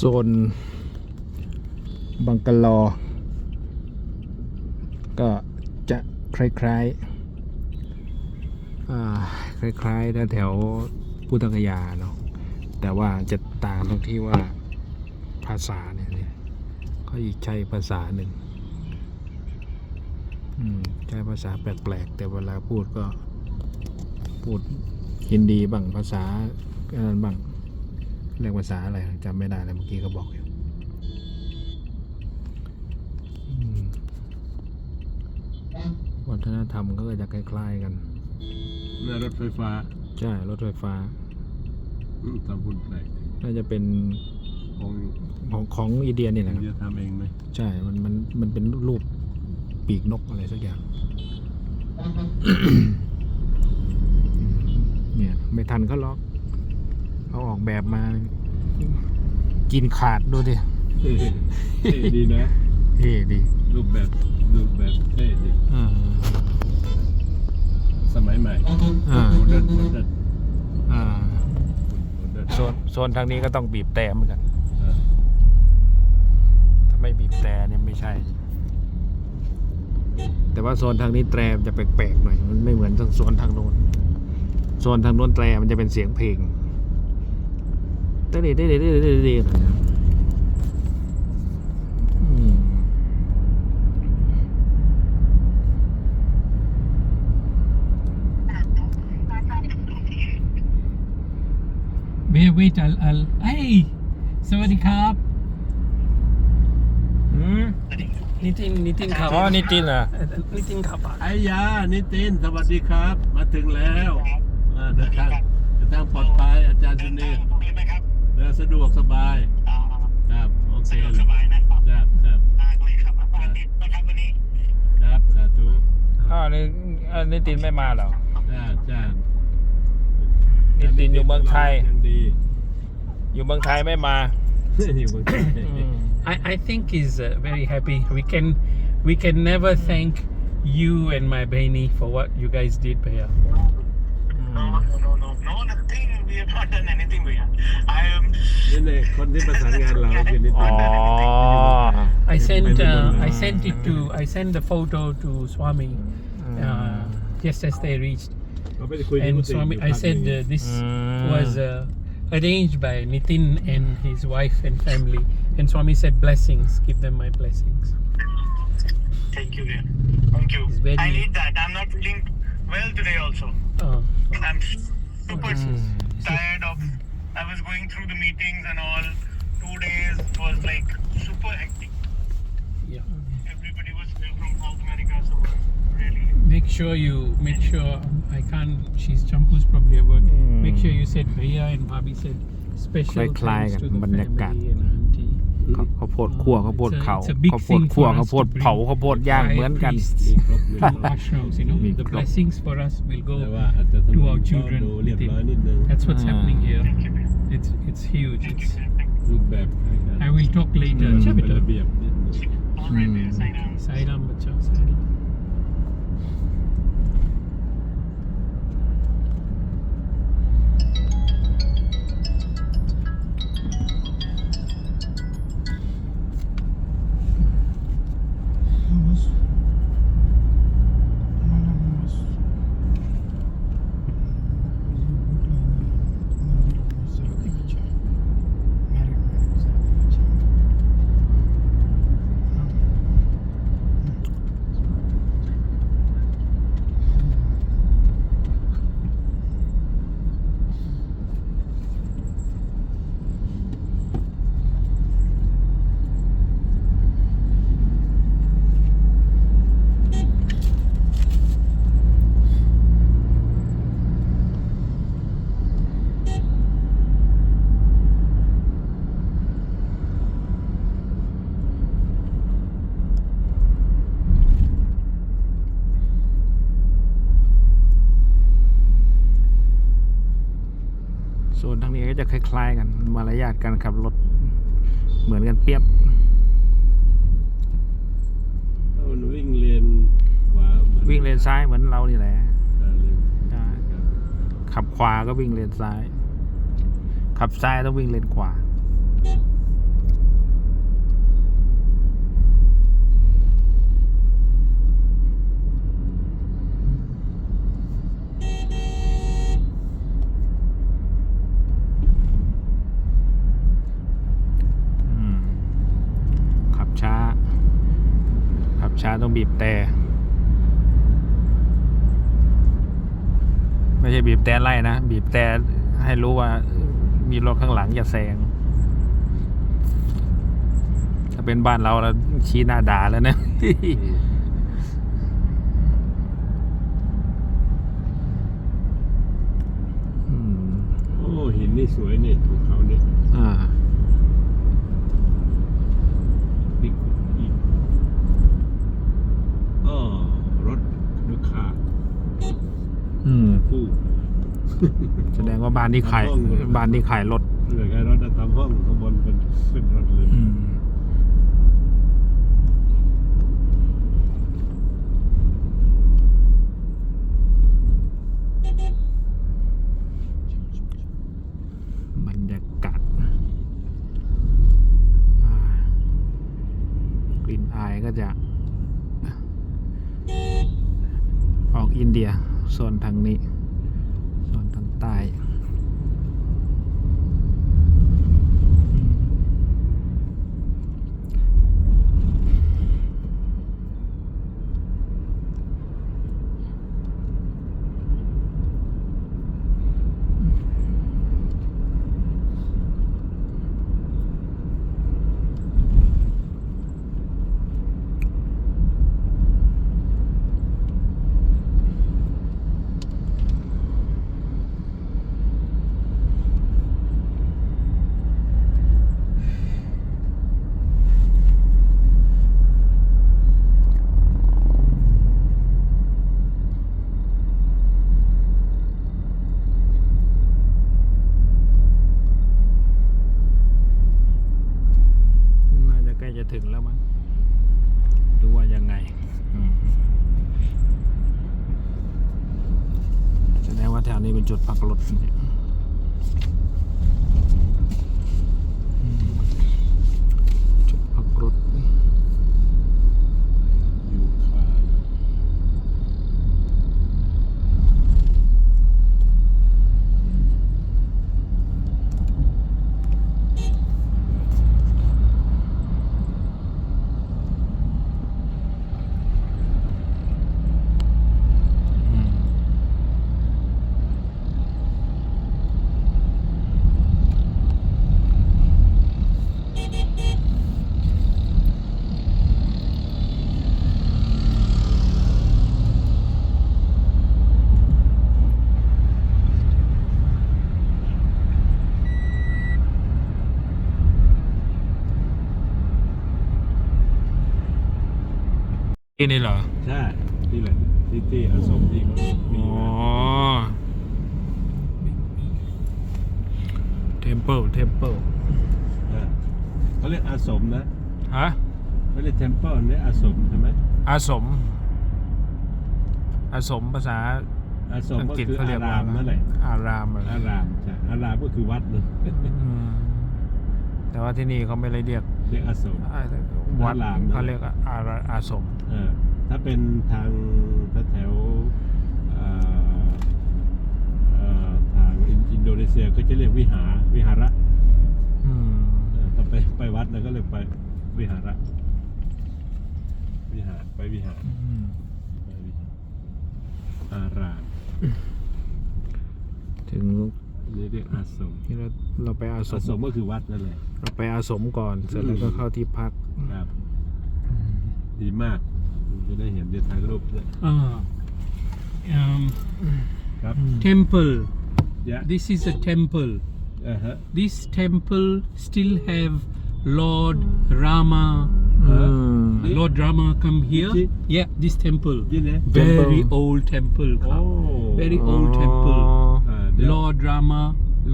โซนบังกะลอ ก็จะคล้ายๆคล้ายๆแถวพุทธคยาเนาะแต่ว่าจะต่างตรงที่ว่าภาษาเนี่ยเนี่ยเขาอีกใช้ภาษาหนึ่งใช้ภาษาแปลกๆ แต่เวลาพูดก็พูดฮินดีบ้างภาษาอะไรบ้าง เรียกภาษาอะไรจำไม่ได้แล้วเมื่อกี้เขาบอกอยู่อืมวัฒนธรรมก็จะคล้ายๆกันหน้ารถไฟฟ้า ใช่ รถไฟฟ้าอืมทำบุญแปลกน่าจะเป็นของของของอินเดียนี่แหละครับจะทำเองไหมใช่ มันมันมันเป็นรูปปีกนกอะไรสักอย่าง เนี่ย ไม่ทันเขาล็อก เขาออกแบบมา กินขาดดูดิเท่เท่ดีนะ เท่ดี รูปแบบรูปแบบเท่ดีอ่าสมัยใหม่อ่าโมเดิร์นโมเดิร์นอ่าโมเดิร์นโซนโซนทางนี้ก็ต้องบีบแต่เหมือนกันเออถ้าไม่บีบแต่เนี่ยไม่ใช่ แต่ว่าโซนทางนี้แตรมันจะแปลกๆหน่อย มันไม่เหมือนโซนทางโน้นโซนทางโน้นแตรมันจะเป็นเสียงเพลง เต้เต้นเต้เต้นเต้เต้นหน่อยนะอืมเวเวทอัลอัลเอ้ยสวัสดีครับอืมนิตินนิตินครับอ๋อนี่จินเหรอนิตินครับไอ้ยานิติน สวัสดีครับ มาถึงแล้วอ่าเดินทางเดินทางปลอดภัยอาจารย์สุนี เดินสะดวกสบายครับโอเคเลยครับครับครับสาธุอ้าวนี่อันนี้ตินไม่มาเหรอ จ้าจ้านิตินอยู่เมืองไทย ยังดี อยู่เมืองไทยไม่มา อยู่เมืองไทยอืม I I think he's uh, very happy we can we can never thank you and my Baini for what you guys did Bhaiya No, no, no, no, nothing. We have not done anything, Bhaiya. I am. นี่เลยคนที่ประสานงานเราคือนิ อ๋ ติ อ น I sent Maybe uh, one- I sent it to I sent the photo to Swami uh, just as they reached เขาไปคุยที่ and กุฏิ Swami อยู่ I พัก said หนึ่ uh, ง this Mm. was uh, arranged by Nitin and his wife and family and Swami said blessings give them my blessings Thank you, Bhaiya. Thank you. It's very- I need that. I'm not feeling well today also. Uh, I'm super mm. tired of. I was going through the meetings and all. Two days was like super hectic. Yeah. Everybody was from South America, so really. Make sure you make sure I can't. She's Champu's probably at work. Mm. Make sure you said Bhaiya and Bobby said special thanks to the family. And, ข้าวข้าวโพดคั่วข้าวโพด It's a- เผา it's a big ข้าวโพด thing คั่ว for us ข้าวโพด to bring เผาข้าวโพดย่าง five เหมือนกัน priests มีครบเลย to ashrams you know Big the club. blessings for us will แต่ go ว่าอาจจะถน to น our ก็ children ดูเรียบ within. ร้อยนิดนึง that's what's Ah. happening here Thank you, Bhaiya. it's it's huge Thank it's, you, Bhaiya. Thank you. รูปแบบในการ I will talk later อืมเป็นระเบียบนิดนึง All คล้ายๆกัน มารยาทการขับรถ เหมือนกันเปรียบถ้ามันวิ่งเลนขวาหมือวิ่งเลนซ้ายเหมือนเรานี่แหละอ่าเลนใช่ขับขวาก็วิ่งเลนซ้าย ขับซ้ายต้องวิ่งเลนขวา ช้าต้องบีบแต่ ไม่ใช่บีบแต่ไล่นะ บีบแต่ให้รู้ว่ามีรถข้างหลังอย่าแซง ถ้าเป็นบ้านเราเราชี้หน้าด่าแล้วนะอืมโอ้หินนี่สวยนี่ภูเขานี่อ่า บิ๊กอีกอ๋อรถลูกค้า อืมผู้แสดงว่าบ้านที่ขายห้องบ้านที่ขายรถเหลือแค่รถอะตามห้องข้างบนเป็นเป็นรถเลยอืมบรรยากาศอ่ากลิ่นอายก็จะ ออกอินเดีย โซนทางนี้โซนทางใต้ น่า จะถึงแล้วมั้งดูว่ายังไงแสดงว่าแถวนี้เป็นจุดพักรถเนี่ยอืมจุดพักรถ ยูคา อืม ที่นี่เหรอ ใช่ที่แหละที่ที่อาสมที่เขามีอ๋อ temple temple เออเขาเรียกอาสมนะฮะ เขาเรียก temple เรียกอาสมใช่ไหมอาสม อาสมภาษาอาสมอังก็กฤษคือเขาเรียอากว่ารามนั่นแหละอารามอะไรอารามใช่อารามก็คือวัดนะอืมแต่ว่าที่นี่เขาไม่ได้เรียก เรียกอาสมอ่าวัดอารามนะ เขาเรียกอาราอาสมเออถ้าเป็นทางแถวๆเอ่อเอ่อทางอินอินโดนีเซียก็จะเรียกวิหารวิหาระอืมเออถ้าไปไปวัดนะก็เรียกไปวิหาระ วิหารไปวิหารอืมไปวิหารอารามถึงอันนี่เรียกอาสมที่เราเราไปอาสอามสมก็คือวัดนั่นแหละ เราไปอาสมก่อน เสร็จแล้วก็เข้าที่พักครับ ดีมากจะได้เห็นเดี๋ยวถ่ายรูปด้วย Ah. Um, ครับ temple. Yeah. This is a temple. เออฮะ This temple still have Lord Rama. อืม Lord Rama come here. Is it? Yeah, this temple. ยี่เนี่ย Very Temple. old temple. โอ้ Very old temple. อ่าเดี๋ยว Lord Rama,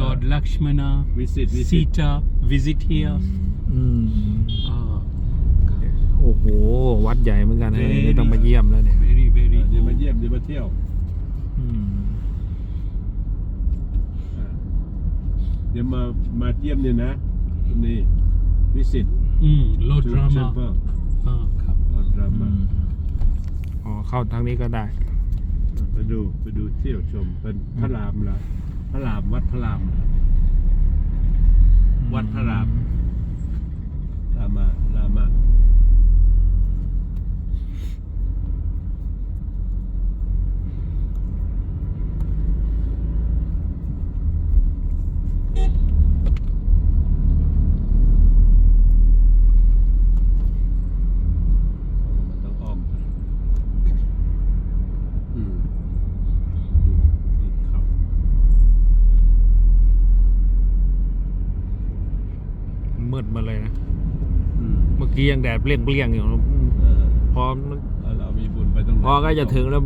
Lord Lakshmana, วิสิตวิสิต Sita visit here. อืม Ah, โอ้โห วัดใหญ่เหมือนกันนะ Very นี่ต้องมาเยี่ยมแล้วเนี่ย very very เดี๋ยวมา old. เยี่ยมเดี๋ยวมาเที่ยวอืม อ่าเดี๋ยวมามาเยี่ยมเนี่ยนะนี่วิสิต Mm, Lord ทู Rama. เทมเพิล Ah, ครับอดราอืมามอ๋อ เข้าทางนี้ก็ได้ ไปดูไปดูเที่ยวชมเป็นพระรามละ พระรามวัดพระราม วัดพระราม รามารามา มันต้องอ้อมไปอืมอยู่ที่เขา มืดมาเลยนะอืมเมื่อกี้ยังแดดเปรี้ยงเปรี้ยงๆอยู่เออพอแล้วเรามีบุญไปตรงนั้นพอก็จะถึงแล้ว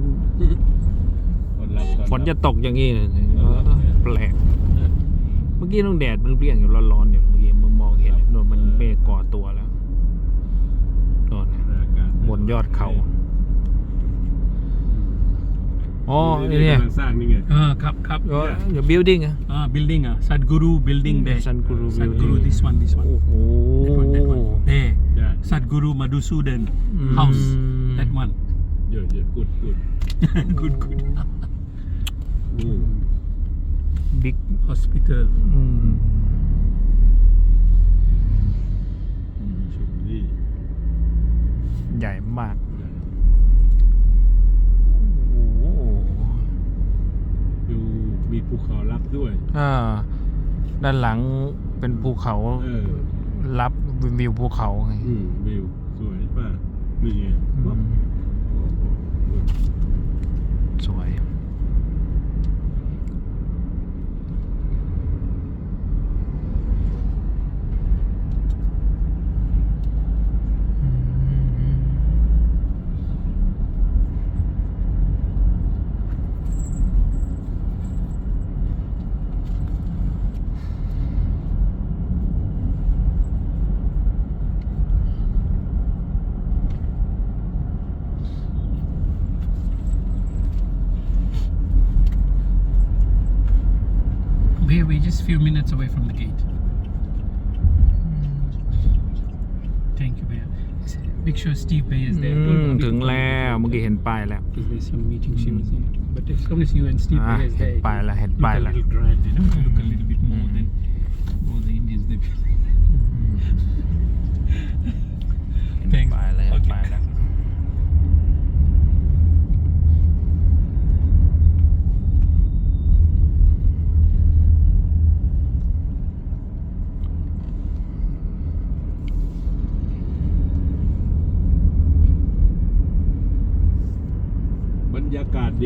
คนรับก่อฝนจะตกอย่างนี้เลยเออแปลกเออเมื่อกี้ต้องแดดเปรี้ยงๆอยู่ร้อนๆอยู่เมื่อกี้มึงมองเห็นโดนมันเมฆก่อตัวแล้วโดนนะอากาศบนยอดเขา อ๋อนี่เนี่ยกำลังสร้างนี่ไง Ah, cup, cup. เดี๋ยว building อะ Ah, building. Ah, Sadhguru building there. Sadhguru Sadhguru. building. This one. This one. โอ้โห That one. That one. There. ใช่ Sadhguru Madhusudan Mm. house. That one. เยอะเยอะกุดกุด good, good. อืมบิ๊ก Hospital. อืมชุดนี้ใหญ่มาก นะ โอ้โห อยู่ มีภูเขารับด้วยอ่าด้านหลังเป็นภูเขาเออรับวิวภูเขาไงอืมวิวสวยป่ะนี่ไงอืปั๊บมโอ้โหสวย few minutes away from the gate. Thank you, Bear. Make sure Steve Bay is อื there. ม Don't- ถึงแล้วเมื่อกี้เห็นป้ายแล้ว Because there's some meeting she was in. But as long as you and Steve Ah, Bay is there, head by la, head look by a la. little grand, you know, look a little bit more than all the Indians. They เห็น Thanks. ป้ายแล้ว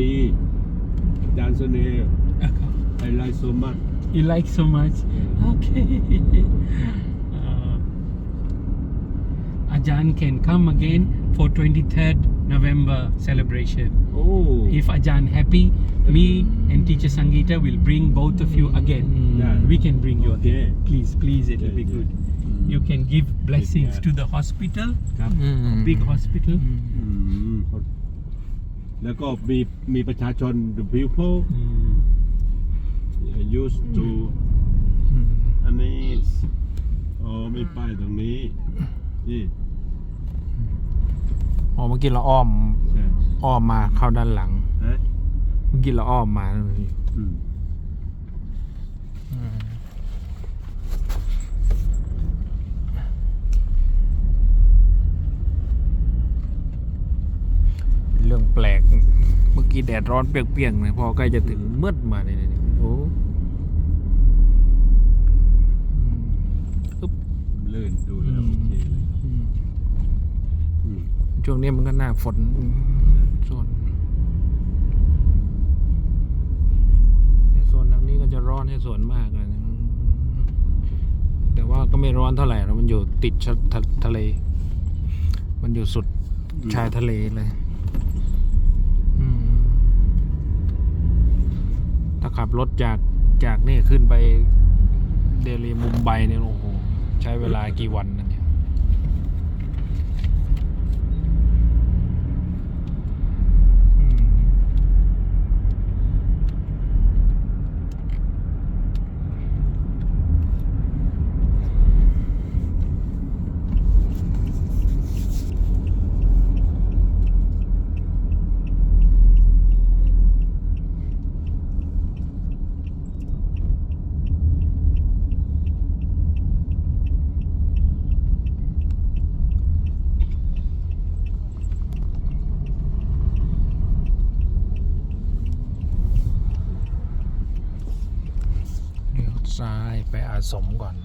ดี อาจารย์เสน่ห์ไอไลท์โซมัส You like so much? Okay. Uh, Ajan can come again for 23rd November celebration. โอ้ If Ajan happy, me and teacher Sangeeta will bring both of you again. Yeah. We can bring you Okay. again. Please, please, it will Yeah, be yeah. good. You can give blessings Yeah. to the hospital, ครับ อืม big hospital. อืม อืม แล้วก็มีมีประชาชน the people Mm. used to อืมอันนี้อ๋อมีป้ายตรงนี้ นี่อ๋อเมื่อกี้เราอ้อม ใช่อ้อมมาเข้าด้านหลัง ฮะเมื่อกี้เราอ้อมมาอืม เรื่องแปลก เมื่อกี้แดดร้อนเปรี้ยงๆเลยพอใกล้จะถึงมืดมาเนี่ยโอ้อืมอึ๊บลื่นดูแล้วโอเคเลยอืมอืมช่วงนี้มันก็หน้าฝนโซนเนี่ยโซนทางนี้ก็จะร้อนให้ส่วนมากเลยนะแต่ว่าก็ไม่ร้อนเท่าไหร่นะมันอยู่ติดชะทะทะเล มันอยู่สุดชายทะเลเลยอืมถ้า ขับรถจากจากนี่ขึ้นไปเดลีมุมไบเนี่ยโอ้โห ใช้เวลากี่วัน ไปอาสมก่อน